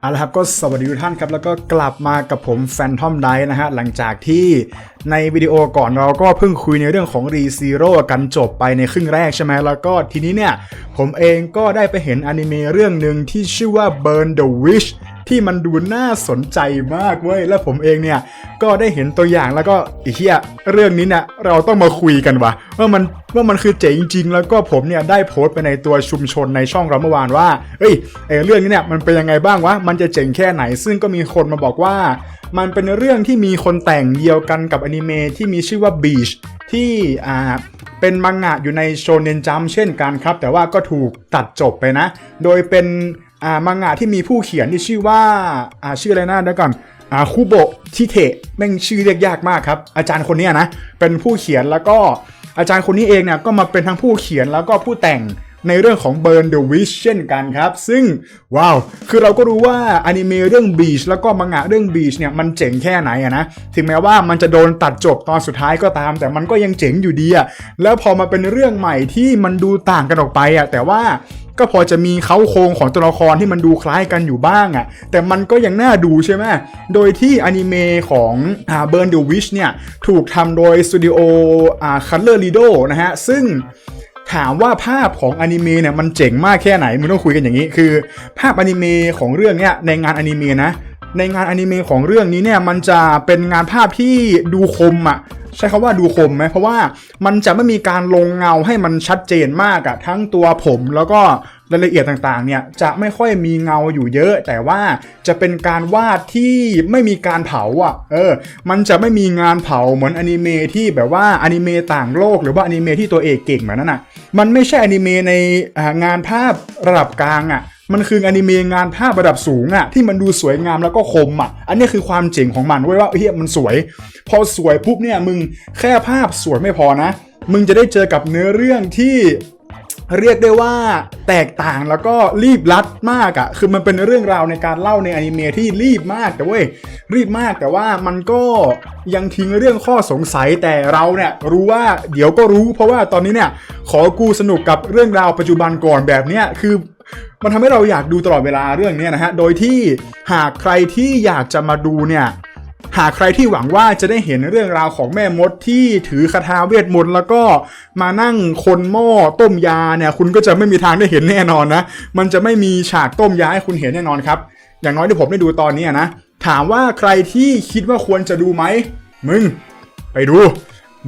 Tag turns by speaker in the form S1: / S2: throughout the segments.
S1: เอาละครับก็สวัสดีทุกท่านครับ แล้วก็กลับมากับผมแฟนทอมไดนะฮะ หลังจากที่ในวิดีโอก่อนเราก็เพิ่งคุยในเรื่องของรีซีโร่กันจบไปในครึ่งแรกใช่ไหมแล้วก็ทีนี้เนี่ย ผมเองก็ได้ไปเห็นอนิเมะเรื่องหนึ่งที่ชื่อว่า Burn the Wish ที่มันดูน่าสนใจมากเว้ย และผมเองเนี่ย ก็ได้เห็นตัวอย่างแล้วก็อีเหี้ยเรื่องนี้เนี่ยเราต้องมาคุยกันว่ะว่ามันว่ามันคือเจ๋งจริง แล้วก็ผมเนี่ยได้โพสต์ไปในตัวชุมชนในช่องเราเมื่อวานว่าเอ้ยไอเรื่องนี้เนี่ยมันเป็นยังไงบ้างวะมันจะเจ๋งแค่ไหน ซึ่งก็มีคนมาบอกว่า มันเป็นเรื่องที่มีคนแต่งเดียวกันกับอนิเมะที่มีชื่อว่า Beach ที่อ่าเป็นมังงะอยู่ในโชเนนจัมเช่นกันครับ แต่ว่าก็ถูกตัดจบไปนะ โดยเป็น อ่ามังงะที่มีผู้เขียนที่ชื่อว่าอ่าชื่ออะไรนะเดี๋ยวก่อนอ่าคุโบทิเทะแม่งชื่อเรียกยากมากครับ อาจารย์คนนี้นะ เป็นผู้เขียนแล้วก็อาจารย์คนนี้เองเนี่ยก็มาเป็นทั้งผู้เขียนแล้วก็ผู้แต่งในเรื่องของ Burn the Wish เช่นกันครับ ซึ่งว้าว คือเราก็รู้ว่าอนิเมะเรื่อง Beach แล้วก็มังงะเรื่อง Beach เนี่ยมันเจ๋งแค่ไหนอะนะ ถึงแม้ว่ามันจะโดนตัดจบตอนสุดท้ายก็ตาม แต่มันก็ยังเจ๋งอยู่ดีอะแล้วพอมาเป็นเรื่องใหม่ที่มันดูต่างกันออกไปอะแต่ว่า ก็พอจะมีเขาโครงของตัวละครที่มันดูคล้ายกันอยู่บ้างอะแต่มันก็ยังน่าดูใช่ไหมโดยที่อนิเมะของอ่า Burn the Wish เนี่ย ถูกทำโดยสตูดิโออ่า Color Lido นะฮะ ซึ่งถามว่าภาพของอนิเมะเนี่ยมันเจ๋งมากแค่ไหนมึงต้องคุยกันอย่างนี้ คือ ภาพอนิเมะของเรื่องเนี้ยในงานอนิเมะนะในงานอนิเมะของเรื่องนี้เนี่ยมันจะเป็นงานภาพที่ดูคมอะ่ะ ใช้คำว่าดูคมไหมเพราะว่ามันจะไม่มีการลงเงาให้มันชัดเจนมากอะทั้งตัวผมแล้วก็รายละเอียดต่างๆ เนี่ยจะไม่ค่อยมีเงาอยู่เยอะ แต่ว่าจะเป็นการวาดที่ไม่มีการเผาอะ เออ มันจะไม่มีงานเผาเหมือนอนิเมะที่แบบว่าอนิเมะต่างโลกหรือว่าอนิเมะที่ตัวเอกเก่งแบบนั้นน่ะ มันไม่ใช่อนิเมะในงานภาพระดับกลางอะ มันคืออนิเมะงานภาพระดับสูงอะที่มันดูสวยงามแล้วก็คมอะอันนี้คือความเจ๋งของมันเว้ยว่าเฮียมันสวย พอสวยปุ๊บเนี่ยมึงแค่ภาพสวยไม่พอนะ มึงจะได้เจอกับเนื้อเรื่องที่เรียกได้ว่าแตกต่างแล้วก็รีบรัดมากอะ่ะ คือมันเป็นเรื่องราวในการเล่าในอนิเมะที่รีบมากแต่เว้ยรีบมากแต่ว่ามันก็ยังทิ้งเรื่องข้อสงสัยแต่เราเนี่ยรู้ว่าเดี๋ยวก็รู้ เพราะว่าตอนนี้เนี่ยขอกูสนุกกับเรื่องราวปัจจุบันก่อนแบบเนี้ยคือ มันทำให้เราอยากดูตลอดเวลาเรื่องนี้นะฮะ โดยที่หากใครที่อยากจะมาดูเนี่ย หากใครที่หวังว่าจะได้เห็นเรื่องราวของแม่มดที่ถือคาถาเวทมนต์แล้วก็มานั่งคนหม้อต้มยาเนี่ย คุณก็จะไม่มีทางได้เห็นแน่นอนนะ มันจะไม่มีฉากต้มยาให้คุณเห็นแน่นอนครับ อย่างน้อยที่ผมได้ดูตอนนี้นะ ถามว่าใครที่คิดว่าควรจะดูไหม มึง ไปดู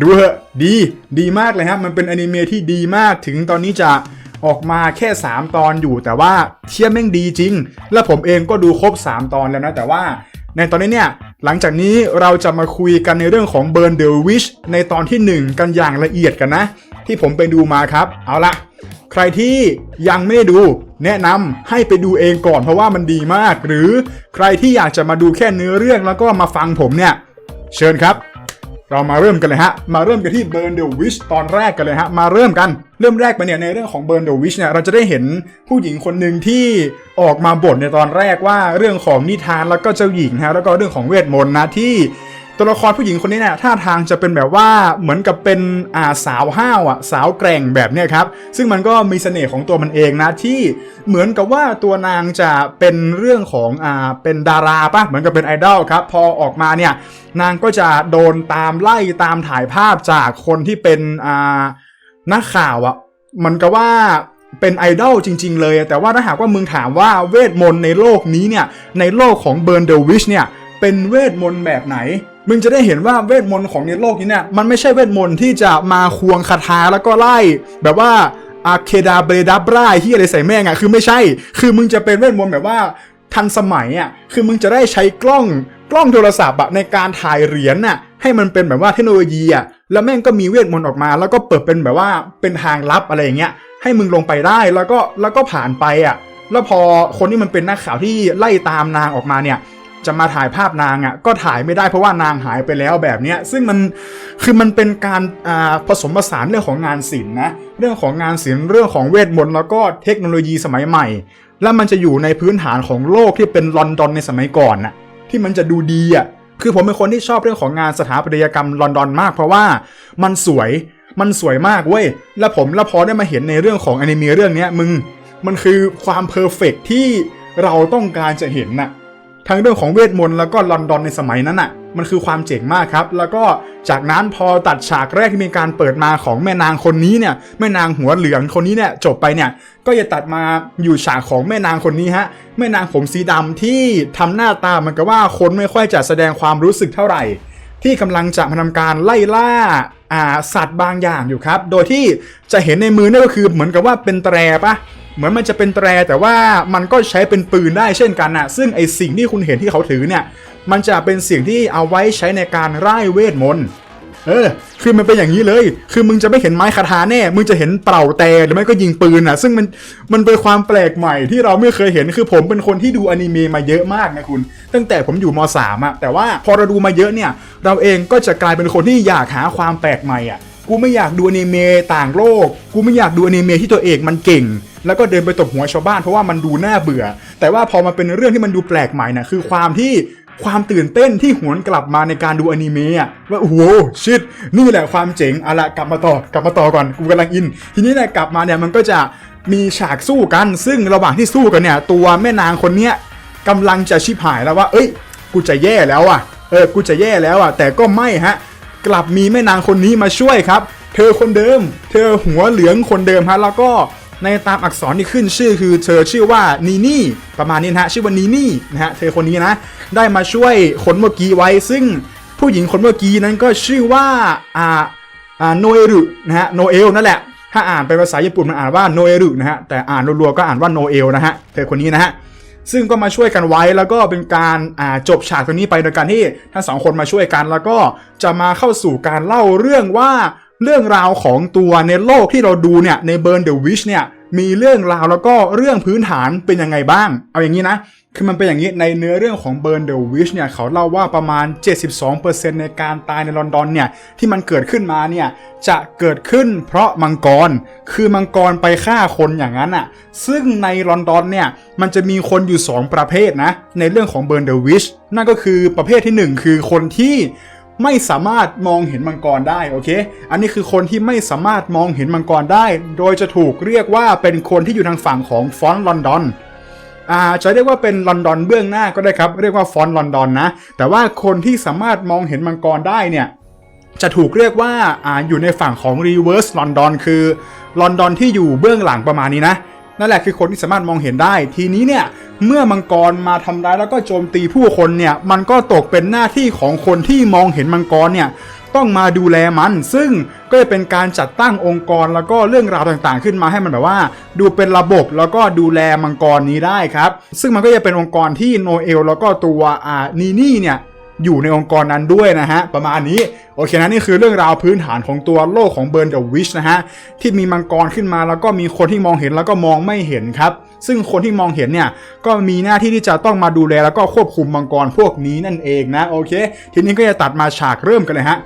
S1: ดูเถอะ ดี ดีมากเลยครับ มันเป็นอนิเมะที่ดีมาก ถึงตอนนี้จะ ออกมาแค่ 3 ตอนอยู่แต่ว่าเชี่ยแม่งดีจริง และผมเองก็ดูครบ 3 ตอนแล้วนะ แต่ว่าในตอนนี้เนี่ย หลังจากนี้เราจะมาคุยกันในเรื่องของ Burn the Wish ในตอนที่ 1 กันอย่างละเอียดกันนะ ที่ผมไปดูมาครับ เอาละใครที่ยังไม่ได้ดู แนะนำให้ไปดูเองก่อนเพราะว่ามันดีมาก หรือใครที่อยากจะมาดูแค่เนื้อเรื่องแล้วก็มาฟังผมเนี่ย เชิญครับ เรามาเริ่มกันเลยฮะ มาเริ่มกันที่เบิร์นเดอะวิชตอนแรกกันเลยฮะ มาเริ่มกัน เริ่มแรกไปเนี่ยในเรื่องของเบิร์นเดอะวิชเนี่ยเราจะได้เห็นผู้หญิงคนหนึ่งที่ออกมาบ่นในตอนแรกว่าเรื่องของนิทานแล้วก็เจ้าหญิงฮะแล้วก็เรื่องของเวทมนต์นะที่ ตัวละครผู้หญิงคนนี้เนี่ยท่าทางจะเป็นแบบว่าเหมือนกับเป็นอ่าสาวห้าวอะสาวแกร่งแบบเนี้ยครับ ซึ่งมันก็มีเสน่ห์ของตัวมันเองนะที่เหมือนกับว่าตัวนางจะเป็นเรื่องของอ่าเป็นดาราปะเหมือนกับเป็นไอดอลครับพอออกมาเนี่ยนางก็จะโดนตามไล่ตามถ่ายภาพจากคนที่เป็นอ่านักข่าวอะมือนกับว่าเป็นไอดอลจริง ๆ เลย แต่ว่าถ้าหากว่ามึงถามว่าเวทมนต์ในโลกนี้เนี่ยในโลกของเบิร์นเดวิชเนี่ยเป็นเวทมนต์แบบไหน มึงจะได้เห็นว่าเวทมนต์ของในโลกนี้เนี่ยมันไม่ใช่เวทมนต์ที่จะมาควงคาถาแล้วก็ไล่ แบบว่าอาเคดาเบรดับราที่อะไรใส่แม่งอะคือไม่ใช่ คือมึงจะเป็นเวทมนต์แบบว่าทันสมัยอะคือมึงจะได้ใช้กล้องกล้องโทรศัพท์อะในการถ่ายเหรียญน่ะให้มันเป็นแบบว่าเทคโนโลยีอะแล้วแม่งก็มีเวทมนต์ออกมา แล้วก็เปิดเป็นแบบว่าเป็นทางลับอะไรอย่างเงี้ยให้มึงลงไปได้แล้วก็แล้วก็ผ่านไปอะแล้วพอคนที่มันเป็นนักข่าวที่ไล่ตามนางออกมาเนี่ย จะมาถ่ายภาพนางอะก็ถ่ายไม่ได้เพราะว่านางหายไปแล้วแบบเนี้ยซึ่งมันคือมันเป็นการผสมผสานเรื่องของงานศิลป์นะเรื่องของงานศิลป์เรื่องของเวทมนต์แล้วก็เทคโนโลยีสมัยใหม่ แล้วมันจะอยู่ในพื้นฐานของโลกที่เป็นลอนดอนในสมัยก่อนน่ะที่มันจะดูดีอะคือผมเป็นคนที่ชอบเรื่องของงานสถาปัตยกรรมลอนดอนมาก เพราะว่ามันสวยมันสวยมากเว้ยแล้วผมแล้วพอได้มาเห็นในเรื่องของอนิเมะเรื่องเนี้ยมึงมันคือความเพอร์เฟกที่เราต้องการจะเห็นน่ะ ทั้งเรื่องของเวทมนต์แล้วก็ลอนดอนในสมัยนั้นอะมันคือความเจ๋งมากครับ แล้วก็จากนั้นพอตัดฉากแรกที่มีการเปิดมาของแม่นางคนนี้เนี่ย แม่นางหัวเหลืองคนนี้เนี่ยจบไปเนี่ย ก็จะตัดมาอยู่ฉากของแม่นางคนนี้ฮะ แม่นางผมสีดำที่ทำหน้าตามันก็ว่าคนไม่ค่อยจะแสดงความรู้สึกเท่าไหร่ ที่กำลังจะมาทำการไล่ล่าอ่าสัตว์บางอย่างอยู่ครับ โดยที่จะเห็นในมือนี่ก็คือเหมือนกับว่าเป็นแตรปะ เหมือนมันจะเป็นแตรแต่ว่ามันก็ใช้เป็นปืนได้เช่นกันนะซึ่งไอสิ่งที่คุณเห็นที่เขาถือเนี่ย มันจะเป็นสิ่งที่เอาไว้ใช้ในการไล่เวทมนต์เออ คือมันเป็นอย่างนี้เลย คือมึงจะไม่เห็นไม้คาถาแน่ มึงจะเห็นเป่าแต่หรือไม่ก็ยิงปืนอะ ซึ่งมัน มันเป็นความแปลกใหม่ที่เราไม่เคยเห็น คือผมเป็นคนที่ดูอนิเมะมาเยอะมากนะคุณ ตั้งแต่ผมอยู่ม .3 อะ แต่ว่าพอเราดูมาเยอะเนี่ย เราเองก็จะกลายเป็นคนที่อยากหาความแปลกใหม่อะ กูไม่อยากดูอนิเมะต่างโลก กูไม่อยากดูอนิเมะที่ตัวเอกมันเก่ง แล้วก็เดินไปตบหัวชาวบ้านเพราะว่ามันดูน่าเบื่อ แต่ว่าพอมาเป็นเรื่องที่มันดูแปลกใหม่นะคือความที่ความตื่นเต้นที่หวนกลับมาในการดูอนิเมะว่าโอ้โหชิดนี่แหละความเจ๋งอาละกลับมาต่อกลับมาต่อก่อนกูกำลังอิน ทีนี้เนี่ยกลับมาเนี่ยมันก็จะมีฉากสู้กัน ซึ่งระหว่างที่สู้กันเนี่ย ตัวแม่นางคนเนี้ยกำลังจะชิบหายแล้วว่า เอ้ย กูจะแย่แล้วอะเออกูจะแย่แล้วอะ แต่ก็ไม่ฮะ กลับมีแม่นางคนนี้มาช่วยครับ เธอคนเดิม เธอหัวเหลืองคนเดิมฮะแล้วก็ ในตามอักษรที่ขึ้นชื่อคือเธอชื่อว่านีนี่ประมาณนี้นะฮะชื่อว่านีนี่นะฮะเธอคนนี้นะได้มาช่วยคนเมื่อกี้ไว้ ซึ่งผู้หญิงคนเมื่อกี้นั้นก็ชื่อว่าอ่าอ่าโนเอรุนะฮะโนเอลนั่นแหละ ถ้าอ่านเป็นภาษาญี่ปุ่นมันอ่านว่าโนเอรุนะฮะแต่อ่านรัวๆก็อ่านว่าโนเอลนะฮะเธอคนนี้นะฮะซึ่งก็มาช่วยกันไว้แล้วก็เป็นการาจบฉากตรงนี้ไปโดยการที่ทั้งสองคนมาช่วยกัน แล้วก็จะมาเข้าสู่การเล่าเรื่องว่า เรื่องราวของตัวในโลกที่เราดูเนี่ยในเบิร์นเดอะวิชเนี่ยมีเรื่องราวแล้วก็เรื่องพื้นฐานเป็นยังไงบ้าง เอาอย่างนี้นะ คือมันเป็นอย่างนี้ในเนื้อเรื่องของ Burn the Witch เนี่ยเขาเล่าว่าประมาณ 72%ในการตายในลอนดอนเนี่ยที่มันเกิดขึ้นมาเนี่ยจะเกิดขึ้นเพราะมังกร คือมังกรไปฆ่าคนอย่างนั้นอะ ซึ่งในลอนดอนเนี่ยมันจะมีคนอยู่ 2 ประเภทนะในเรื่องของ Burn the Witch นั่นก็คือประเภทที่ 1 คือคนที่ ไม่สามารถมองเห็นมังกรได้โอเค อันนี้คือคนที่ไม่สามารถมองเห็นมังกรได้ โดยจะถูกเรียกว่าเป็นคนที่อยู่ทางฝั่งของฟอนต์ลอนดอนอ่าจะเรียกว่าเป็นลอนดอนเบื้องหน้าก็ได้ครับ เรียกว่าฟอนต์ลอนดอนนะ แต่ว่าคนที่สามารถมองเห็นมังกรได้เนี่ยจะถูกเรียกว่าอ่าอยู่ในฝั่งของ Reverse London คือลอนดอนที่อยู่เบื้องหลังประมาณนี้นะ นั่นแหละคือคนที่สามารถมองเห็นได้ ทีนี้เนี่ยเมื่อมังกรมาทำร้ายแล้วก็โจมตีผู้คนเนี่ยมันก็ตกเป็นหน้าที่ของคนที่มองเห็นมังกรเนี่ยต้องมาดูแลมัน ซึ่งก็จะเป็นการจัดตั้งองค์กรแล้วก็เรื่องราวต่างๆ ขึ้นมาให้มันแบบว่า ดูเป็นระบบแล้วก็ดูแลมังกรนี้ได้ครับ ซึ่งมันก็จะเป็นองค์กรที่โนเอลแล้วก็ตัวอ่านีนี่เนี่ย อยู่ในองค์กรนั้นด้วยนะฮะ ประมาณนี้โอเคนะนี่คือเรื่องราวพื้นฐานของตัวโลกของเบิร์นเดอะวิชนะฮะ ที่มีมังกรขึ้นมาแล้วก็มีคนที่มองเห็นแล้วก็มองไม่เห็นครับ ซึ่งคนที่มองเห็นเนี่ยก็มีหน้าที่ที่จะต้องมาดูแลแล้วก็ควบคุมมังกรพวกนี้นั่นเองนะโอเค ทีนี้ก็จะตัดมาฉากเริ่มกันเลยฮะ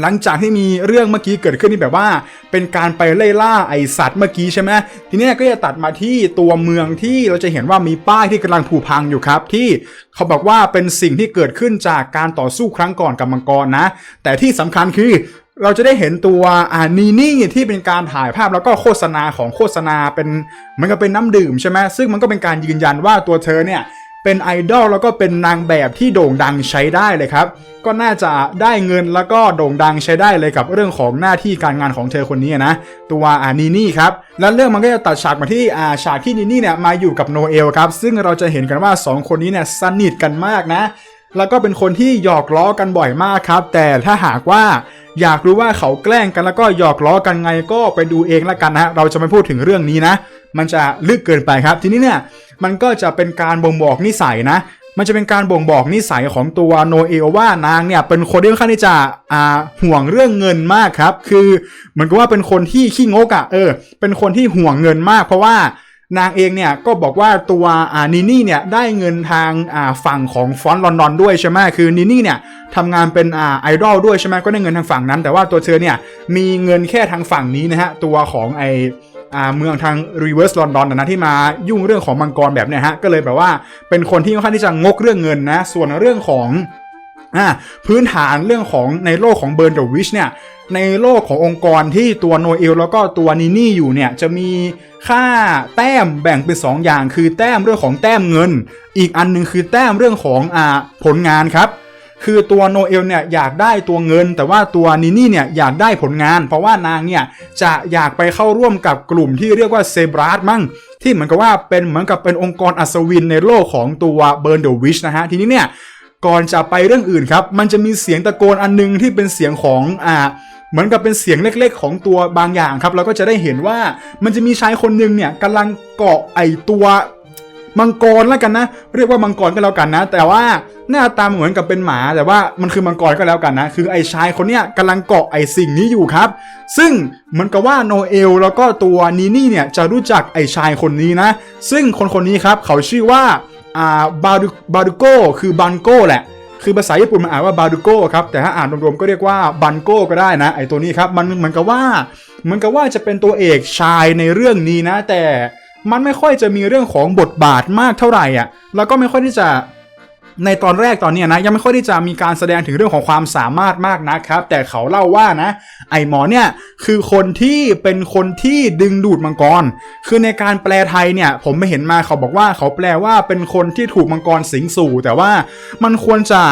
S1: หลังจากที่มีเรื่องเมื่อกี้เกิดขึ้นที่แบบว่า เป็นการไปไล่ล่าไอสัตว์เมื่อกี้ใช่ไหมทีนี้ก็จะตัดมาที่ตัวเมืองที่เราจะเห็นว่ามีป้ายที่กำลังผุพังอยู่ครับ ที่เขาบอกว่าเป็นสิ่งที่เกิดขึ้นจากการต่อสู้ครั้งก่อนกับมังกรนะ แต่ที่สำคัญคือเราจะได้เห็นตัวอ่านีนี่ที่เป็นการถ่ายภาพแล้วก็โฆษณาของโฆษณาเป็นมือนกับเป็นน้ำดื่มใช่ไหมซึ่งมันก็เป็นการยืนยันว่าตัวเธอเนี่ย เป็นไอดอลแล้วก็เป็นนางแบบที่โด่งดังใช้ได้เลยครับ ก็น่าจะได้เงินแล้วก็โด่งดังใช้ได้เลยกับเรื่องของหน้าที่การงานของเธอคนนี้นะ ตัวอานีนี่ครับ แล้วเรื่องมันก็จะตัดฉากมาที่อาฉากที่นีนี่เนี่ยมาอยู่กับโนเอลครับ ซึ่งเราจะเห็นกันว่า 2 คนนี้เนี่ยสนิทกันมากนะ แล้วก็เป็นคนที่หยอกล้อกันบ่อยมากครับ แต่ถ้าหากว่าอยากรู้ว่าเขาแกล้งกันแล้วก็หยอกล้อกันไงก็ไปดูเองละกันนะเราจะไม่พูดถึงเรื่องนี้นะ มันจะลึกเกินไปครับ ทีนี้เนี่ยมันก็จะเป็นการบ่งบอกนิสัยนะ มันจะเป็นการบ่งบอกนิสัยของตัวโนเอลว่านางเนี่ยเป็นคนที่ค่อนข้างที่จะอ่าห่วงเรื่องเงินมากครับ คือเหมือนกับว่าเป็นคนที่ขี้งกอะ่ะเออ เป็นคนที่ห่วงเงินมากเพราะว่า นางเองเนี่ยก็บอกว่าตัวนินี่เนี่ยได้เงินทางฝั่งของฟอนต์ลอนดอนด้วยใช่ไหมคือนินี่เนี่ยทำงานเป็นอไอดอลด้วยใช่ไหมก็ได้เงินทางฝั่งนั้น แต่ว่าตัวเธอเนี่ยมีเงินแค่ทางฝั่งนี้นะฮะตัวของไออ่าเมืองทาง reverse London นะที่มายุ่งเรื่องของมังกรแบบเนี้ยฮะก็เลยแบบว่าเป็นคนที่ค่อนข้างที่จะงกเรื่องเงินนะส่วนเรื่องของ อ่าพื้นฐานเรื่องของในโลกของเบิร์นเดอะวิชเนี่ยในโลกขององค์กรที่ตัวโนเอลแล้วก็ตัวนินี่อยู่เนี่ยจะมีค่าแต้มแบ่งเป็น 2 อย่าง คือแต้มเรื่องของแต้มเงิน อีกอันหนึงคือแต้มเรื่องของอ่าผลงานครับ คือตัวโนเอลเนี่ยอยากได้ตัวเงิน แต่ว่าตัวนินี่เนี่ยอยากได้ผลงาน เพราะว่านางเนี่ยจะอยากไปเข้าร่วมกับกลุ่มที่เรียกว่าเซบราสมั่งที่เหมือนกับว่าเป็นเหมือนกับเป็นองค์กรอัศวินในโลกของตัวเบิร์นเดอะวิชนะฮะทีนี้เนี่ย ก่อนจะไปเรื่องอื่นครับ มันจะมีเสียงตะโกนอันนึงที่เป็นเสียงของอ่าเหมือนกับเป็นเสียงเล็กๆ ของตัวบางอย่างครับ เราก็จะได้เห็นว่ามันจะมีชายคนหนึ่งเนี่ยกำลังเกาะไอตัวมังกรแล้วกันนะ เรียกว่ามังกรก็แล้วกันนะ แต่ว่าหน้าตาเหมือนกับเป็นหมา แต่ว่ามันคือมังกรก็แล้วกันนะ คือไอชายคนเนี้ยกำลังเกาะไอสิ่งนี้อยู่ครับ ซึ่งเหมือนกับว่าโนเอลแล้วก็ตัวนีนี่เนี่ยจะรู้จักไอชายคนนี้นะ ซึ่งคนคนนี้ครับเขาชื่อว่า อ่าบาดูบาดูโกคือบันโกแหละ คือภาษาญี่ปุ่นมันอ่านว่าบาดูโกครับ แต่ถ้าอ่านรวมๆก็เรียกว่าบันโกก็ได้นะ ไอตัวนี้ครับ มันเหมือนกับว่าเหมือนกับว่าจะเป็นตัวเอกชายในเรื่องนี้นะ แต่มันไม่ค่อยจะมีเรื่องของบทบาทมากเท่าไหร่อะ แล้วก็ไม่ค่อยที่จะ ในตอนแรกตอนนี้นะยังไม่ค่อยที่จะมีการแสดงถึงเรื่องของความสามารถมากนะครับ แต่เขาเล่าว่านะ ไอหมอเนี่ยคือคนที่เป็นคนที่ดึงดูดมังกร คือในการแปลไทยเนี่ย ผมไม่เห็นมาเขาบอกว่าเขาแปลว่าเป็นคนที่ถูกมังกรสิงสู่ แต่ว่ามันควรจะ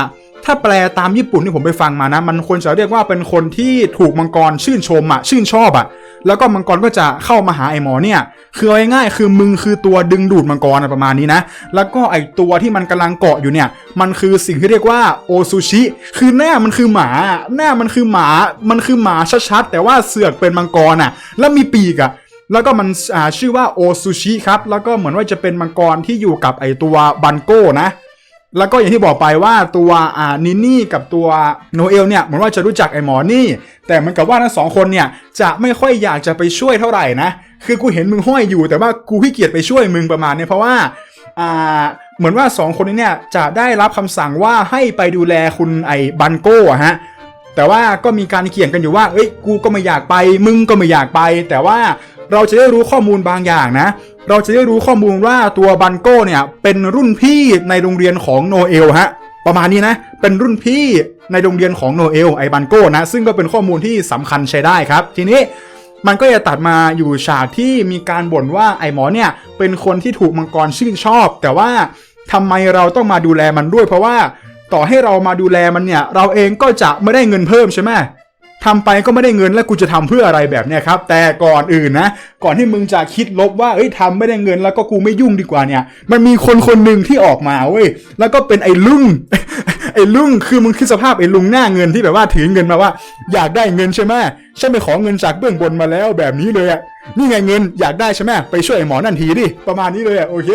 S1: ถ้าแปลตามญี่ปุ่นที่ผมไปฟังมานะ มันควรจะเรียกว่าเป็นคนที่ถูกมังกรชื่นชมอะชื่นชอบอะแล้วก็มังกรก็จะเข้ามาหาไอหมอเนี่ย คือง่ายๆคือมึงคือตัวดึงดูดมังกรอะประมาณนี้นะ แล้วก็ไอตัวที่มันกำลังเกาะอยู่เนี่ย มันคือสิ่งที่เรียกว่าโอซูชิ คือหน้ามันคือหมา หน้ามันคือหมา มันคือหมาชัดๆ แต่ว่าเสือกเป็นมังกรอะแล้วมีปีกอะแล้วก็มันชื่อว่าโอซูชิครับ แล้วก็เหมือนว่าจะเป็นมังกรที่อยู่กับไอตัวบันโก้นะ แล้วก็อย่างที่บอกไปว่าตัวอ่านินี่กับตัวโนเอลเนี่ยเหมือนว่าจะรู้จักไอ้หมอนี่ แต่มันกับว่าทั้งสองคนเนี่ยจะไม่ค่อยอยากจะไปช่วยเท่าไหร่นะ คือกูเห็นมึงห้อยอยู่แต่ว่ากูขี้เกียจไปช่วยมึงประมาณเนี้ยเพราะว่าอ่าเหมือนว่าสองคนนี้เนี่ยจะได้รับคำสั่งว่าให้ไปดูแลคุณไอ้บันโก้อะฮะแต่ว่าก็มีการเขียนกันอยู่ว่า เอ้ย กูก็ไม่อยากไป มึงก็ไม่อยากไป แต่ว่า เราจะได้รู้ข้อมูลบางอย่างนะ เราจะได้รู้ข้อมูลว่าตัวบันโก้เนี่ยเป็นรุ่นพี่ในโรงเรียนของโนเอลฮะประมาณนี้นะ เป็นรุ่นพี่ในโรงเรียนของโนเอลไอบันโก้นะ ซึ่งก็เป็นข้อมูลที่สำคัญใช้ได้ครับ ทีนี้มันก็จะตัดมาอยู่ฉากที่มีการบ่นว่าไอหมอเนี่ยเป็นคนที่ถูกมังกรชื่นชอบ แต่ว่าทำไมเราต้องมาดูแลมันด้วย เพราะว่าต่อให้เรามาดูแลมันเนี่ย เราเองก็จะไม่ได้เงินเพิ่มใช่ไหม ทำไปก็ไม่ได้เงินแล้วกูจะทำเพื่ออะไรแบบเนี้ยครับ แต่ก่อนอื่นนะ ก่อนที่มึงจะคิดลบว่าเอ้ยทำไม่ได้เงินแล้วก็กูไม่ยุ่งดีกว่าเนี่ย มันมีคนคนหนึ่งที่ออกมาเว้ยแล้วก็เป็นไอ้ลุงไอ้ลุงคือมึงคิดสภาพไอ้ลุงหน้าเงินที่แบบว่าถือเงินมาว่า อยากได้เงินใช่ไหมฉันไปขอเงินจากเบื้องบนมาแล้วแบบนี้เลยอะนี่ไงเงินอยากได้ใช่ไหมไปช่วยไอ้หมอนั่นทีดิประมาณนี้เลยอะโอเค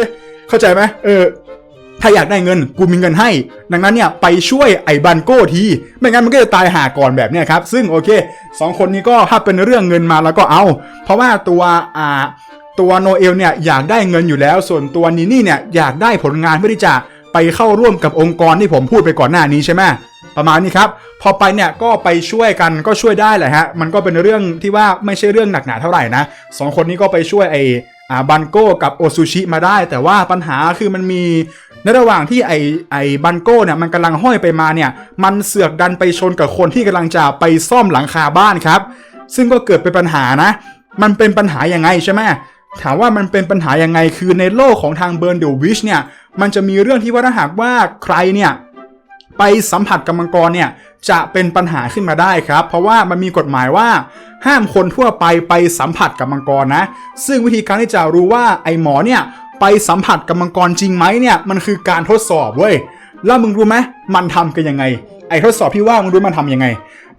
S1: เข้าใจไหมเออ ถ้าอยากได้เงินกูมีเงินให้ ดังนั้นเนี่ยไปช่วยไอ้บันโก้ที ไม่งั้นมันก็จะตายหาก่อนแบบเนี้ยครับ ซึ่งโอเคสองคนนี้ก็ถ้าเป็นเรื่องเงินมาแล้วก็เอา เพราะว่าตัวอ่าตัวโนเอลเนี่ยอยากได้เงินอยู่แล้ว ส่วนตัวนีนี่เนี่ยอยากได้ผลงานเพื่อที่จะไปเข้าร่วมกับองค์กรที่ผมพูดไปก่อนหน้านี้ใช่ไหมประมาณนี้ครับ พอไปเนี่ยก็ไปช่วยกันก็ช่วยได้แหละฮะ มันก็เป็นเรื่องที่ว่าไม่ใช่เรื่องหนักหนาเท่าไหร่นะสองคนนี้ก็ไปช่วยไอ อ่าบันโก้กับโอซูชิมาได้ แต่ว่าปัญหาคือมันมีในระหว่างที่ไอไอบันโก้เนี่ยมันกำลังห้อยไปมาเนี่ย มันเสือกดันไปชนกับคนที่กำลังจะไปซ่อมหลังคาบ้านครับ ซึ่งก็เกิดเป็นปัญหานะ มันเป็นปัญหายังไงใช่ไหมถามว่ามันเป็นปัญหายังไงคือในโลกของทางเบิร์นเดวิชเนี่ย มันจะมีเรื่องที่ว่าถ้าหากว่าใครเนี่ย ไปสัมผัสกับมังกรเนี่ยจะเป็นปัญหาขึ้นมาได้ครับ เพราะว่ามันมีกฎหมายว่า ห้ามคนทั่วไปไปสัมผัสกับมังกรนะ ซึ่งวิธีการที่จะรู้ว่าไอหมอเนี่ยไปสัมผัสกับมังกรจริงไหมเนี่ยมันคือการทดสอบเว้ยแล้วมึงรู้ไหมมันทำกันยังไง ไอทดสอบที่ว่ามึงรู้มันทำยังไง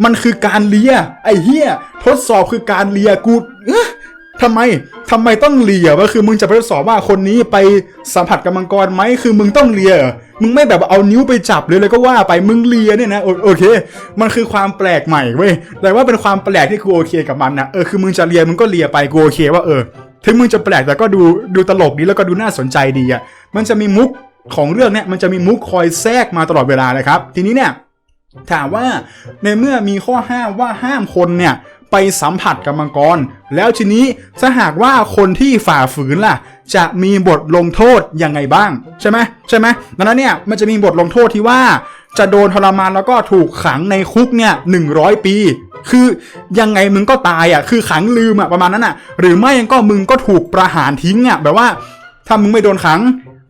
S1: มันคือการเลียไอเฮียทดสอบคือการเลียกูเอ ทำไมทำไมต้องเลียว่าคือมึงจะไปทดสอบว่าคนนี้ไปสัมผัสกับมังกรไหมคือมึงต้องเลียมึงไม่แบบเอานิ้วไปจับเลยเลยก็ว่าไปมึงเลียเนี่ยนะโอโอเค มันคือความแปลกใหม่เว้ยแต่ว่าเป็นความแปลกที่กูโอเคกับมันนะเออคือมึงจะเลียมึงก็เลียไปกูโอเคว่าเออถึงมึงจะแปลกแต่ก็ดูดูตลกดีแล้วก็ดูน่าสนใจดีอะมันจะมีมุกของเรื่องเนี้ยมันจะมีมุกคอยแทรกมาตลอดเวลาเลยครับ ทีนี้เนี่ยถามว่าในเมื่อมีข้อห้ามว่าห้ามคนเนี่ย ไปสัมผัสกับมังกร แล้วทีนี้ถ้าหากว่าคนที่ฝ่าฝืนล่ะ จะมีบทลงโทษยังไงบ้าง ใช่ไหมใช่ไหมดังนั้นเนี่ยมันจะมีบทลงโทษที่ว่า จะโดนทรมานแล้วก็ถูกขังในคุกเนี่ยหนึ่งร้อยปี คือยังไงมึงก็ตายอะคือขังลืมอะประมาณนั้นอะ หรือไม่ก็มึงก็ถูกประหารทิ้งอะแบบว่าถ้ามึงไม่โดนขัง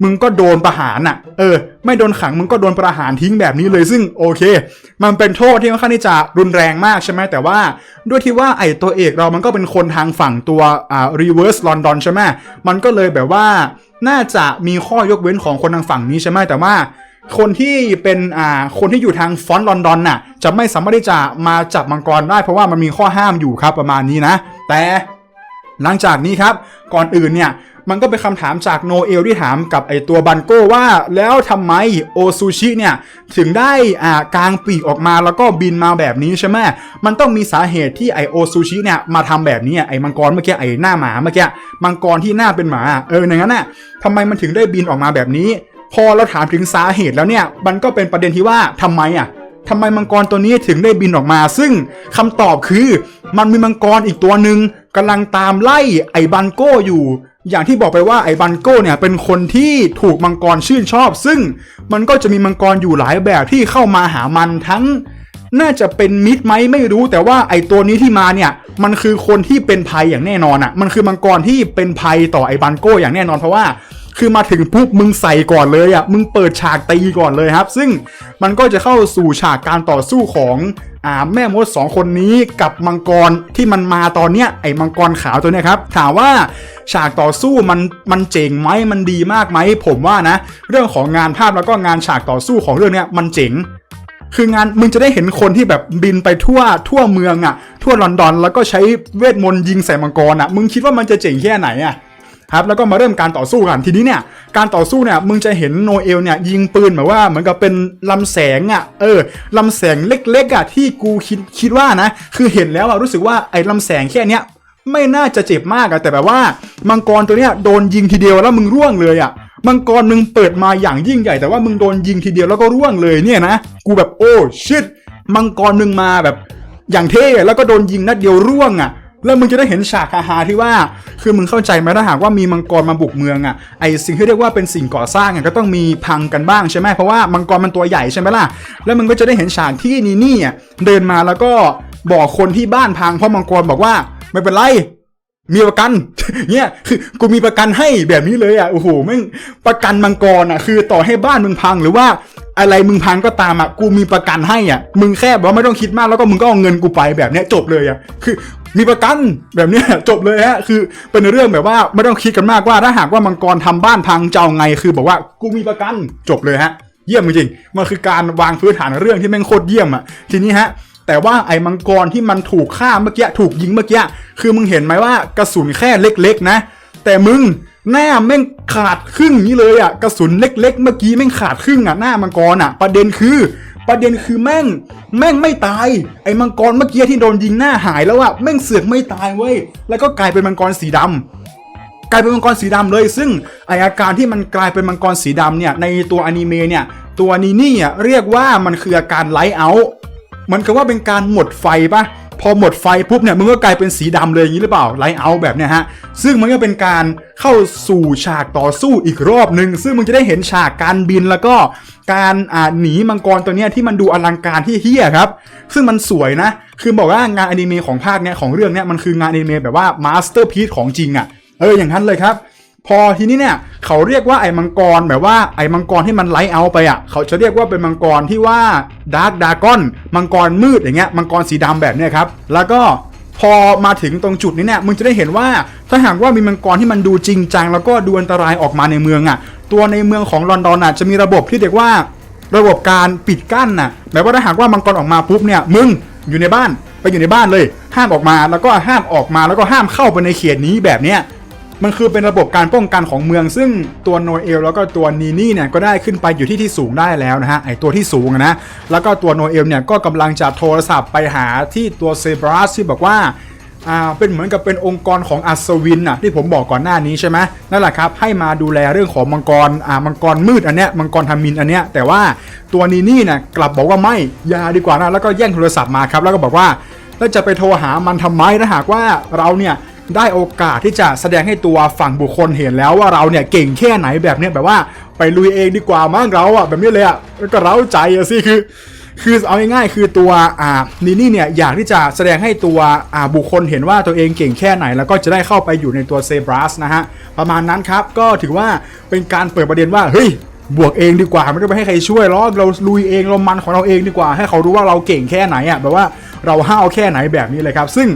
S1: มึงก็โดนประหารอะ เออ ไม่โดนขังมึงก็โดนประหารทิ้งแบบนี้เลยซึ่งโอเค มันเป็นโทษที่ค่อนข้างที่จะรุนแรงมากใช่ไหมแต่ว่า ด้วยที่ว่าไอตัวเอกเรามันก็เป็นคนทางฝั่งตัวอ่า reverse London ใช่ไหมมันก็เลยแบบว่าน่าจะมีข้อยกเว้นของคนทางฝั่งนี้ใช่ไหมแต่ว่าคนที่เป็นอ่าคนที่อยู่ทางฟอนต์ลอนดอนน่ะ จะไม่สามารถที่จะมาจับมังกรได้ เพราะว่ามันมีข้อห้ามอยู่ครับประมาณนี้นะ แต่หลังจากนี้ครับ ก่อนอื่นเนี่ย มันก็เป็นคำถามจากโนเอลที่ถามกับไอตัวบันโก้ว่า แล้วทำไมโอซูชิเนี่ย ถึงได้อ่ากางปีกออกมาแล้วก็บินมาแบบนี้ใช่ไหมมันต้องมีสาเหตุที่ไอโอซูชิเนี่ยมาทำแบบนี้ไอมังกรเมื่อกี้ไอหน้าหมาเมื่อกี้มังกรที่หน้าเป็นหมา เอออย่างนั้นน่ะทำไมมันถึงได้บินออกมาแบบนี้ พอเราถามถึงสาเหตุแล้วเนี่ย มันก็เป็นประเด็นที่ว่าทำไมอะทำไมมังกรตัวนี้ถึงได้บินออกมา ซึ่งคำตอบคือ มันมีมังกรอีกตัวหนึ่งกำลังตามไล่ไอ้บันโก้อยู่ อย่างที่บอกไปว่าไอ้บันโก้เนี่ยเป็นคนที่ถูกมังกรชื่นชอบ ซึ่งมันก็จะมีมังกรอยู่หลายแบบที่เข้ามาหามันทั้ง น่าจะเป็นมิตรไหมไม่รู้ แต่ว่าไอ้ตัวนี้ที่มาเนี่ย มันคือคนที่เป็นภัยอย่างแน่นอนอะ่ะ มันคือมังกรที่เป็นภัยต่อไอ้บันโก้อย่างแน่นอนเพราะว่าคือมาถึงปุ๊บมึงใส่ก่อนเลยอะ่ะมึงเปิดฉากตีก่อนเลยครับ ซึ่งมันก็จะเข้าสู่ฉากการต่อสู้ของ อ่าแม่มดสองคนนี้กับมังกรที่มันมาตอนเนี้ยไอ้มังกรขาวตัวเนี้ยครับถามว่าฉากต่อสู้มันมันเจ๋งไหมมันดีมากไหมผมว่านะ เรื่องของงานภาพแล้วก็งานฉากต่อสู้ของเรื่องเนี้ยมันเจ๋งคืองานมึงจะได้เห็นคนที่แบบบินไปทั่วทั่วเมืองอะ่ะ ทั่วลอนดอนแล้วก็ใช้เวทมนต์ยิงใส่มังกรอะ่ะ มึงคิดว่ามันจะเจ๋งแค่ไหนอะ่ะ ครับแล้วก็มาเริ่มการต่อสู้กันทีนี้เนี่ยการต่อสู้เนี่ยมึงจะเห็นโนเอลเนี่ยยิงปืนแบบว่าเหมือนกับเป็นลำแสงอะ่ะเออลำแสงเล็กๆอะ่ะที่กูคิดคิดว่านะ คือเห็นแล้วอะ่ะรู้สึกว่าไอ้ลำแสงแค่เนี้ยไม่น่าจะเจ็บมากอะแต่แบบว่ามังกรตัวเนี้ยโดนยิงทีเดียวแล้วมึงร่วงเลยอะมังกรมึงเปิดมาอย่างยิ่งใหญ่แต่ว่ามึงโดนยิงทีเดียวแล้วก็ร่วงเลยเนี่ยนะกูแบบโอ้ชิตมังกรมึงมาแบบอย่างเท่แล้วก็โดนยิงนัดเดียวร่วงอะ แล้วมึงจะได้เห็นฉากฮาๆที่ว่า คือมึงเข้าใจไหมถ้าหากว่ามีมังกรมาบุกเมืองอะไอสิ่งที่เรียกว่าเป็นสิ่งก่อสร้างอะก็ต้องมีพังกันบ้างใช่ไหมเพราะว่ามังกรมันตัวใหญ่ใช่ไหมล่ะแล้วมึงก็จะได้เห็นฉากที่นีนี่อะเดินมาแล้วก็บอกคนที่บ้านพังเพราะมังกรบอกว่าไม่เป็นไรมีประกัน เนี่ยคือกูมีประกันให้แบบนี้เลยอะโอ้โหม่งประกันมังกรอะ คือต่อให้บ้านมึงพังหรือว่าอะไรมึงพังก็ตามอะกูมีประกันให้อะ มึงแค่บบว่าไม่ต้องคิดมากแล้วก็มึงก็เอาเงินกูไปแบบเนี้ยจบเลยอะ คือ มีประกันแบบเนี้ยจบเลยฮะคือเป็นเรื่องแบบว่าไม่ต้องคิดกันมากว่าถ้าหากว่ามังกรทำบ้านพังจะเอาไงคือบอกว่ากูมีประกันจบเลยฮะเยี่ยมจริงมันคือการวางพื้นฐานเรื่องที่แม่งโคตรเยี่ยมอะทีนี้ฮะแต่ว่าไอ้มังกรที่มันถูกฆ่าเมื่อกี้ถูกยิงเมื่อกี้คือมึงเห็นไหมว่ากระสุนแค่เล็ก ๆ นะ แต่มึงหน้าแม่งขาดครึ่งนี้เลยอะกระสุนเล็ก ๆ เมื่อกี้แม่งขาดครึ่งอะหน้ามังกรอะ ประเด็นคือ ประเด็นคือแม่ง แม่งไม่ตาย ไอ้มังกรเมื่อกี้ที่โดนยิงหน้าหายแล้วอะแม่งเสือกไม่ตายเว้ย แล้วก็กลายเป็นมังกรสีดำกลายเป็นมังกรสีดำเลย ซึ่งไออาการที่มันกลายเป็นมังกรสีดำเนี่ยในตัวอนิเมะเนี่ยตัวนีนี่อะเรียกว่ามันคืออาการไลท์เอาท์มันก็ว่าเป็นการหมดไฟปะ พอหมดไฟปุ๊บเนี่ยมึงก็กลายเป็นสีดำเลยอย่างนี้หรือเปล่าไลท์เอาท์แบบเนี้ยฮะซึ่งมันก็เป็นการเข้าสู่ฉากต่อสู้อีกรอบหนึ่งซึ่งมึงจะได้เห็นฉากการบินแล้วก็การอ่าหนีมังกรตัวเนี้ยที่มันดูอลังการที่เฮี้ยครับ ซึ่งมันสวยนะ คือบอกว่างานอนิเมะของภาคเนี้ยของเรื่องเนี้ยมันคืองานอนิเมะแบบว่ามาสเตอร์พีซของจริงอะ่ะเอออย่างนั้นเลยครับ พอทีนี้เนี่ย เขาเรียกว่าไอ้มังกรแบบว่าไอ้มังกรที่มันไลท์เอาไปอะ เขาจะเรียกว่าเป็นมังกรที่ว่าดาร์กดากอนมังกรมืดอย่างเงี้ยมังกรสีดำแบบเนี้ยครับแล้วก็พอมาถึงตรงจุดนี้เนี่ยมึงจะได้เห็นว่าถ้าหากว่ามีมังกรที่มันดูจริงจังแล้วก็ดูอันตรายออกมาในเมืองอะ ตัวในเมืองของลอนดอนอะจะมีระบบที่เรียกว่าระบบการปิดกั้นน่ะแบบว่าถ้าหากว่ามังกรออกมาปุ๊บเนี่ยมึงอยู่ในบ้านไปอยู่ในบ้านเลย ห้ามออกมาแล้วก็ห้ามออกมาแล้วก็ห้ามเข้าไปในเขตนี้แบบเนี้ย มันคือเป็นระบบการป้องกันของเมือง ซึ่งตัวโนเอลแล้วก็ตัวนีนี่เนี่ยก็ได้ขึ้นไปอยู่ที่ที่สูงได้แล้วนะฮะไอตัวที่สูงนะแล้วก็ตัวโนเอลเนี่ยก็กำลังจะโทรศัพท์ไปหาที่ตัวเซบรัสที่บอกว่าอ่าเป็นเหมือนกับเป็นองค์กรของอัศวินน่ะที่ผมบอกก่อนหน้านี้ใช่ไหมนั่นแหละครับให้มาดูแลเรื่องของมังกรอ่ามังกรมืดอันเนี้ยมังกรทามินอันเนี้ยแต่ว่าตัวนีนี่เนี่ยกลับบอกว่าไม่อย่าดีกว่านะแล้วก็แย่งโทรศัพท์มาครับแล้วก็บอกว่าแล้วจะไปโทรหามันทำไมถ้าหากว่าเราเนี่ย ได้โอกาสที่จะแสดงให้ตัวฝั่งบุคคลเห็นแล้วว่าเราเนี่ยเก่งแค่ไหนแบบเนี้ยแบบว่าไปลุยเองดีกว่ามั้งเราอะแบบนี้เลยอะแล้วก็เร้าใจอะสิคือคือเอาง่ายๆคือตัวอ่านีนี่เนี่ยอยากที่จะแสดงให้ตัวอ่าบุคคลเห็นว่าตัวเองเก่งแค่ไหน แล้วก็จะได้เข้าไปอยู่ในตัวเซบรัสนะฮะ ประมาณนั้นครับ ก็ถือว่าเป็นการเปิดประเด็นว่า เฮ้ย บวกเองดีกว่า ไม่ต้องไปให้ใครช่วยหรอกเราลุยเองเรามันของเราเองดีกว่า ให้เขารู้ว่าเราเก่งแค่ไหนอะแบบว่าเราห้าวแค่ไหนแบบนี้เลยครับ ซึ่ง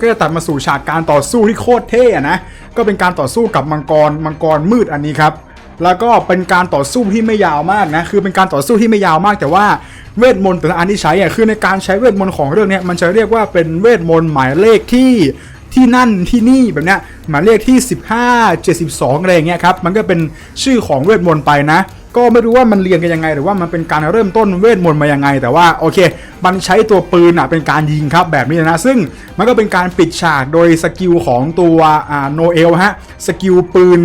S1: ก็จะตัดมาสู่ฉากการต่อสู้ที่โคตรเท่อะนะก็เป็นการต่อสู้กับมังกรมังกรมืดอันนี้ครับแล้วก็เป็นการต่อสู้ที่ไม่ยาวมากนะ คือเป็นการต่อสู้ที่ไม่ยาวมาก แต่ว่าเวทมนต์แต่ละอันที่ใช้อะคือในการใช้เวทมนต์ของเรื่องนี้มันจะเรียกว่าเป็นเวทมนต์หมายเลขที่ที่นั่นที่นี่แบบเนี้ยหมายเลขที่ 15 72 อะไรอย่างเงี้ยครับ มันก็เป็นชื่อของเวทมนต์ไปนะ ก็ไม่รู้ว่ามันเรียงกันยังไง หรือว่ามันเป็นการเริ่มต้นเวทมนต์มายังไง แต่ว่าโอเค มันใช้ตัวปืนอะเป็นการยิงครับแบบนี้นะ ซึ่งมันก็เป็นการปิดฉากโดยสกิลของตัวอ่าโนเอลฮะสกิลปืน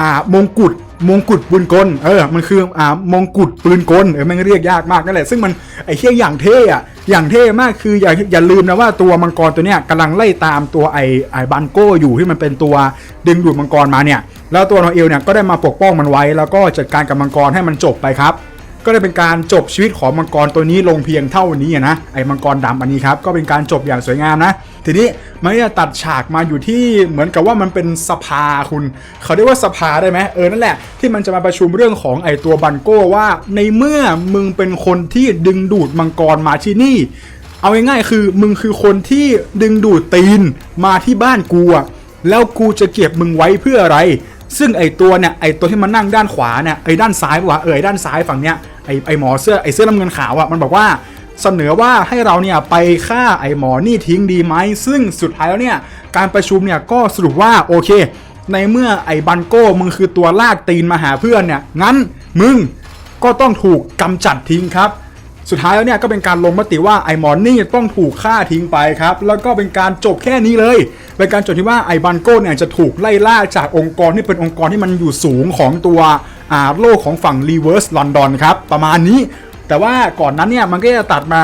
S1: อ่ามงกุฎมงกุฎปืนกลเออมันคืออ่ามงกุฎปืนกลเออมันเรียกยากมากนั่นแหละซึ่งมันไอ้เที่ยอย่างเท่อะอย่างเท่มากคืออย่าอย่าลืมนะว่าตัวมังกรตัวเนี้ยกำลังไล่ตามตัวไอ้ไอ้บันโก้อยู่ที่มันเป็นตัวดึงดูดมังกรมาเนี่ย แล้วตัวโนเอลเนี่ยก็ได้มาปกป้องมันไว้ แล้วก็จัดการกับมังกรให้มันจบไปครับ ก็ได้เป็นการจบชีวิตของมังกรตัวนี้ลงเพียงเท่านี้นะไอ้มังกรดำอันนี้ครับก็เป็นการจบอย่างสวยงามนะ ทีนี้มันจะตัดฉากมาอยู่ที่เหมือนกับว่ามันเป็นสภาคุณ เขาเรียกว่าสภาได้ไหมเออนั่นแหละ ที่มันจะมาประชุมเรื่องของไอ้ตัวบันโก้ว่า ในเมื่อมึงเป็นคนที่ดึงดูดมังกรมาที่นี่เอาง่ายๆคือมึงคือคนที่ดึงดูดตีนมาที่บ้านกูอะแล้วกูจะเก็บมึงไว้เพื่ออะไร ซึ่งไอตัวเนี่ยไอตัวที่มันนั่งด้านขวาเนี่ยไอด้านซ้ายปะวะเออไอด้านซ้ายฝั่งเนี้ยไอไอหมอเสื้อไอเสื้อน้ำเงินขาวอะมันบอกว่าเสนอว่าให้เราเนี่ยไปฆ่าไอหมอนี่ทิ้งดีไหมซึ่งสุดท้ายแล้วเนี่ยการประชุมเนี่ยก็สรุปว่าโอเค ในเมื่อไอบันโก้มึงคือตัวลากตีนมาหาเพื่อนเนี่ยงั้นมึงก็ต้องถูกกำจัดทิ้งครับ สุดท้ายแล้วเนี่ยก็เป็นการลงมติว่าไอหมอนนี่ต้องถูกฆ่าทิ้งไปครับ แล้วก็เป็นการจบแค่นี้เลย เป็นการจบที่ว่าไอบันโก้เนี่ยจะถูกไล่ล่าจากองค์กรที่เป็นองค์กรที่มันอยู่สูงของตัวอ่าโลกของฝั่ง Reverse London ครับประมาณนี้ แต่ว่าก่อนนั้นเนี่ยมันก็จะตัดมา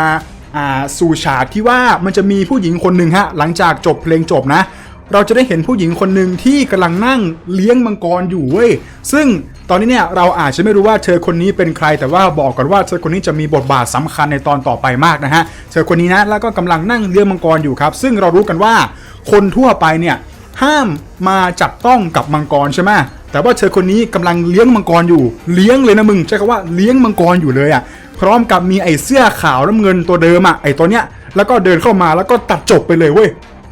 S1: อ่าสู่ฉากที่ว่ามันจะมีผู้หญิงคนหนึ่งฮะหลังจากจบเพลงจบนะ เราจะได้เห็นผู้หญิงคนหนึ่งที่กำลังนั่งเลี้ยงมังกรอยู่เว้ยซึ่ง ตอนนี้เนี่ยเราอาจจะไม่รู้ว่าเธอคนนี้เป็นใคร แต่ว่าบอกก่อนว่าเธอคนนี้จะมีบทบาทสำคัญในตอนต่อไปมากนะฮะ เธอคนนี้นะแล้วก็กำลังนั่งเลี้ยงมังกรอยู่ครับ ซึ่งเรารู้กันว่าคนทั่วไปเนี่ยห้ามมาจับต้องกับมังกรใช่ไหมแต่ว่าเธอคนนี้กำลังเลี้ยงมังกรอยู่ เลี้ยงเลยนะมึงใช้คำว่าเลี้ยงมังกรอยู่เลยอะ พร้อมกับมีไอ้เสื้อขาวน้ำเงินตัวเดิมอะไอ้ตัวเนี้ยแล้วก็เดินเข้ามาแล้วก็ตัดจบไปเลยเว้ย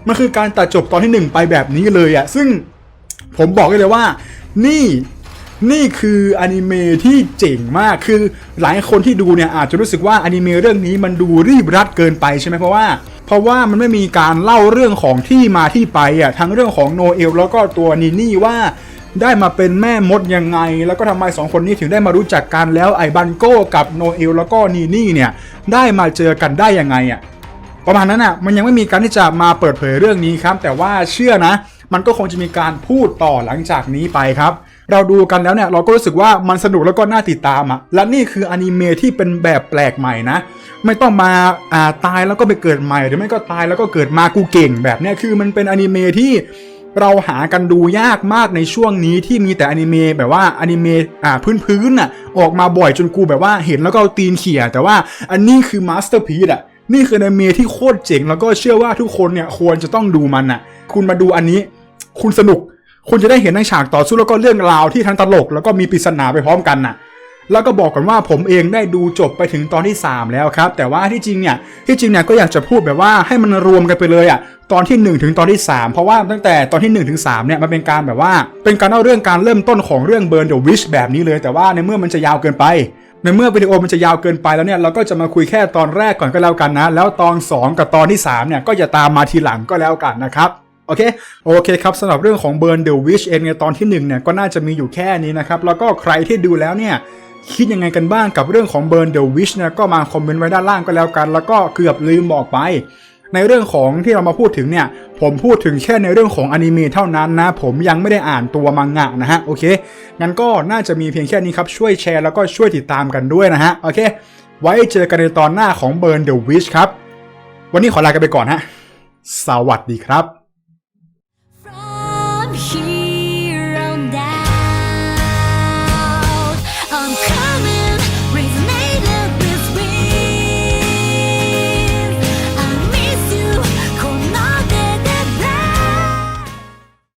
S1: มันคือการตัดจบตอนที่ 1 ไปแบบนี้เลยอะ่ะซึ่งผมบอกได้เลยว่า นี่ นี่คืออนิเมะที่เจ๋งมากคือหลายคนที่ดูเนี่ยอาจจะรู้สึกว่าอนิเมะเรื่องนี้มันดูรีบรัดเกินไปใช่ไหมเพราะว่า เพราะว่ามันไม่มีการเล่าเรื่องของที่มาที่ไปอะทั้งเรื่องของโนเอลแล้วก็ตัวนีนี่ว่าได้มาเป็นแม่มดยังไง แล้วก็ทำไมสองคนนี้ถึงได้มารู้จักกันแล้วไอ้บันโก้กับโนเอลแล้วก็นีนี่เนี่ยได้มาเจอกันได้ยังไงอะประมาณนั้นอะมันยังไม่มีการที่จะมาเปิดเผยเรื่องนี้ครับ แต่ว่าเชื่อนะ มันก็คงจะมีการพูดต่อหลังจากนี้ไปครับ เราดูกันแล้วเนี่ยเราก็รู้สึกว่ามันสนุกแล้วก็น่าติดตามอะและนี่คืออนิเมะที่เป็นแบบแปลกใหม่นะ ไม่ต้องมาอ่าตายแล้วก็ไปเกิดใหม่หรือไม่ก็ตายแล้วก็เกิดมากูเก่งแบบเนี้ยคือมันเป็นอนิเมะที่เราหากันดูยากมากในช่วงนี้ที่มีแต่อนิเมะแบบว่าอนิเมะอ่าพื้นๆน่ะออกมาบ่อยจนกูแบบว่าเห็นแล้วก็ตีนเขี่ยแต่ว่าอันนี้คือมาสเตอร์พีซอะนี่คืออนิเมะที่โคตรเจ๋งแล้วก็เชื่อว่าทุกคนเนี่ยควรจะต้องดูมันน่ะ คุณมาดูอันนี้ คุณสนุก คุณจะได้เห็นทั้งฉากต่อสู้แล้วก็เรื่องราวที่ทั้งตลก แล้วก็มีปริศนาไปพร้อมกันน่ะ แล้วก็บอกกันว่าผมเองได้ดูจบไปถึงตอนที่ 3 แล้วครับ แต่ว่าที่จริงเนี่ยที่จริงเนี่ยก็อยากจะพูดแบบว่าให้มันรวมกันไปเลยอะตอนที่ 1 ถึงตอนที่ 3 เพราะว่าตั้งแต่ตอนที่1ถึง3เนี่ยมันเป็นการแบบว่า เป็นการเล่าเรื่องการเริ่มต้นของเรื่อง Burn the Witch แบบนี้เลย แต่ว่าในเมื่อมันจะยาวเกินไปในเมื่อวิดีโอมันจะยาวเกินไปแล้วเนี่ยเราก็จะมาคุยแค่ตอนแรกก่อนก็แล้วกันนะ แล้วตอน 2 กับตอนที่3เนี่ยก็จะตามมาทีหลังก็แล้วกันนะครับ โอเค โอเคครับสำหรับเรื่องของ Burn the Witch เองในตอนที่1เนี่ยก็น่าจะมีอยู่แค่นี้นะครับ แล้วก็ใครที่ดูแล้วเนี่ยคิดยังไงกันบ้างกับเรื่องของ Burn the Witch เนี่ยก็มาคอมเมนต์ไว้ด้านล่างก็แล้วกัน แล้วก็เกือบลืมบอกไป ในเรื่องของที่เรามาพูดถึงเนี่ย ผมพูดถึงแค่ในเรื่องของอนิเมะเท่านั้นนะ ผมยังไม่ได้อ่านตัวมังงะนะฮะ โอเค งั้นก็น่าจะมีเพียงแค่นี้ครับ ช่วยแชร์แล้วก็ช่วยติดตามกันด้วยนะฮะ โอเค ไว้เจอกันในตอนหน้าของ Burn the Witch ครับ วันนี้ขอลากันไปก่อนฮะ สวัสดีครับ